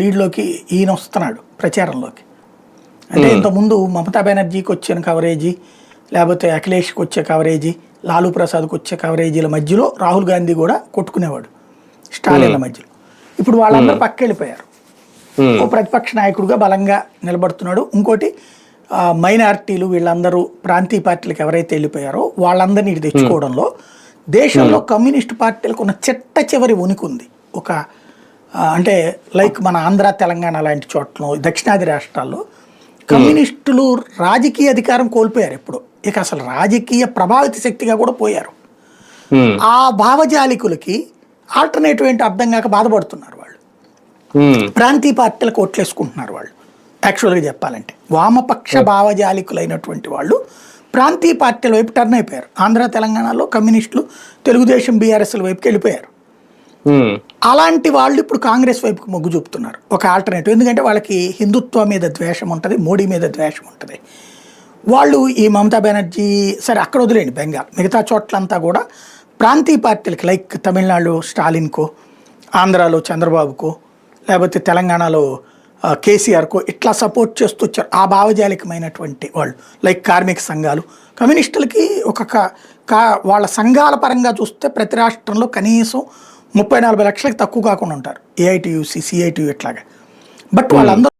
లీడ్లోకి ఈయన వస్తున్నాడు ప్రచారంలోకి. అంటే ఇంతకుముందు మమతా బెనర్జీకి వచ్చిన కవరేజీ లేకపోతే అఖిలేష్కి వచ్చే కవరేజీ లాలూ ప్రసాద్కి వచ్చే కవరేజీల మధ్యలో రాహుల్ గాంధీ కూడా కొట్టుకునేవాడు స్టాలిన్ల మధ్యలో. ఇప్పుడు వాళ్ళందరూ పక్క వెళ్ళిపోయారు ఓ ప్రతిపక్ష నాయకుడిగా బలంగా నిలబడుతున్నాడు. ఇంకోటి మైనారిటీలు వీళ్ళందరూ ప్రాంతీయ పార్టీలకు ఎవరైతే వెళ్ళిపోయారో వాళ్ళందరినీ ఇటు తెచ్చుకోవడంలో దేశంలో కమ్యూనిస్ట్ పార్టీలకు ఉన్న చిట్ట చివరి ఉనికి ఉంది. ఒక అంటే లైక్ మన ఆంధ్ర తెలంగాణ లాంటి చోట్ల దక్షిణాది రాష్ట్రాల్లో కమ్యూనిస్టులు రాజకీయ అధికారం కోల్పోయారు ఇప్పుడు ఇక అసలు రాజకీయ ప్రభావిత శక్తిగా కూడా పోయారు. ఆ భావజాలికులకి ఆల్టర్నేటివ్ ఏంటో అర్థం కాక బాధపడుతున్నారు వాళ్ళు. ప్రాంతీయ పార్టీలకు ఓట్లేసుకుంటున్నారు వాళ్ళు. యాక్చువల్గా చెప్పాలంటే వామపక్ష భావజాలికులైనటువంటి వాళ్ళు ప్రాంతీయ పార్టీల వైపు టర్న్ అయిపోయారు. ఆంధ్ర తెలంగాణలో కమ్యూనిస్టులు తెలుగుదేశం బీఆర్ఎస్ల వైపుకి వెళ్ళిపోయారు. అలాంటి వాళ్ళు ఇప్పుడు కాంగ్రెస్ వైపుకి మొగ్గు చూపుతున్నారు. ఒక ఆల్టర్నేటివ్. ఎందుకంటే వాళ్ళకి హిందుత్వ మీద ద్వేషం ఉంటుంది మోడీ మీద ద్వేషం ఉంటుంది. వాళ్ళు ఈ మమతా బెనర్జీ సరే అక్కడ వదిలేండి బెంగాల్. మిగతా చోట్లంతా కూడా ప్రాంతీయ పార్టీలకి లైక్ తమిళనాడు స్టాలిన్కో ఆంధ్రాలో చంద్రబాబుకో లేకపోతే తెలంగాణలో ఆ, కేసీఆర్కో ఇట్లా సపోర్ట్ చేస్తూ వచ్చారు. ఆ భావజాలికమైనటువంటి వాళ్ళు లైక్ కార్మిక సంఘాలు. కమ్యూనిస్టులకి ఒక కా- వాళ్ళ సంఘాల పరంగా చూస్తే ప్రతి రాష్ట్రంలో కనీసం ముప్పై నలభై లక్షలకు తక్కువ కాకుండా ఉంటారు. ఏఐటియుసి సిఐటియు ఇట్లాగా బట్ వాళ్ళందరూ